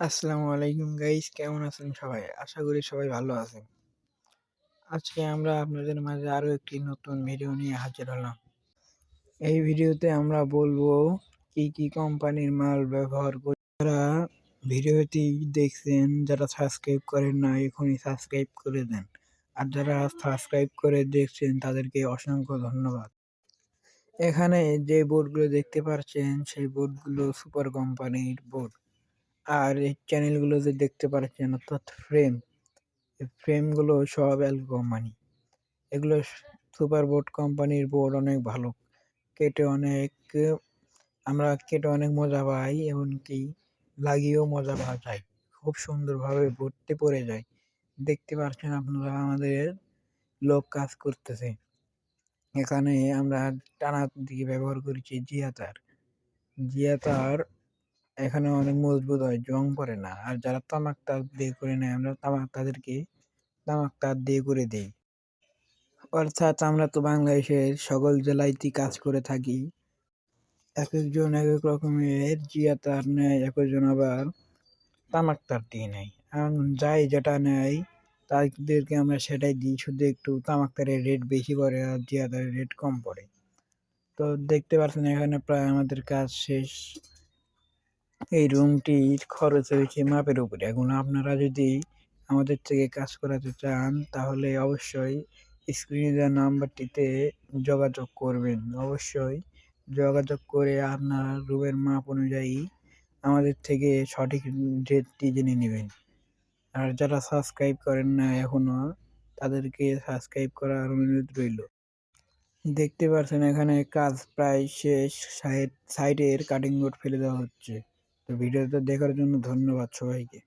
আসসালামু আলাইকুম গাইস কেমন আছেন সবাই? আশা করি সবাই ভালো আছেন। আজকে আমরা আপনাদের মাঝে আরও একটি নতুন ভিডিও নিয়ে হাজির হলাম। এই ভিডিওতে আমরা বলব কি কি কোম্পানির মাল ব্যবহার করে যারা ভিডিওটি দেখছেন, যারা সাবস্ক্রাইব করেন না, এখনই সাবস্ক্রাইব করে দেন। আর যারা সাবস্ক্রাইব করে দেখছেন, তাদেরকে অসংখ্য ধন্যবাদ। এখানে যে বোর্ডগুলো দেখতে পাচ্ছেন সেই বোর্ডগুলো সুপার কোম্পানির বোর্ড আর এই চ্যানেলগুলো যে দেখতে পাচ্ছেন, অর্থাৎ ফ্রেম ফ্রেমগুলো সব অ্যাল কোম্পানি এগুলো সুপার বোর্ড কোম্পানির বোর্ড অনেক ভালো। কেটে অনেক, আমরা কেটে অনেক মজা পাই, এমনকি লাগিয়েও মজা পাওয়া যায়। খুব সুন্দরভাবে বোর্ডটি পড়ে যায়। দেখতে পাচ্ছেন আপনারা আমাদের লোক কাজ করতেছে। এখানে আমরা টানা দিকে ব্যবহার করেছি জিয়া তার জিয়া তার এখানে অনেক মজবুত হয়, জং পড়ে না। আর যারা তামাক তার দিয়ে করে নেয়, আমরা তামাক তাদেরকে তামাক তার দিয়ে করে দিই। অর্থাৎ আমরা তো বাংলাদেশের সকল জেলাইতেই কাজ করে থাকি। এক একজন এক এক রকমের জিয়া তার নেয় এক একজন আবার তামাক তার দিয়ে নেয়। যাই যেটা নেয়, তাদেরকে আমরা সেটাই দিই। শুধু একটু তামাক তারের রেট বেশি পড়ে আর জিয়া তারের রেট কম পড়ে। তো দেখতে পাচ্ছেন এখানে প্রায় আমাদের কাজ শেষ। এই রুমটির খরচ হয়েছে মাপের উপরে। এখন আপনারা যদি আমাদের থেকে কাজ করাতে চান, তাহলে অবশ্যই স্ক্রিনে দেওয়া নাম্বারটিতে যোগাযোগ করবেন। অবশ্যই যোগাযোগ করে আপনার রুমের মাপ অনুযায়ী আমাদের থেকে সঠিক রেটটি জেনে নেবেন। আর যারা সাবস্ক্রাইব করেন না এখনও তাদেরকে সাবস্ক্রাইব করার অনুরোধ রইল। দেখতে পাচ্ছেন এখানে কাজ প্রায় শেষ। সাইড সাইডের কাটিং বোর্ড ফেলে দেওয়া হচ্ছে। তো ভিডিওটা দেখার জন্য ধন্যবাদ সবাইকে।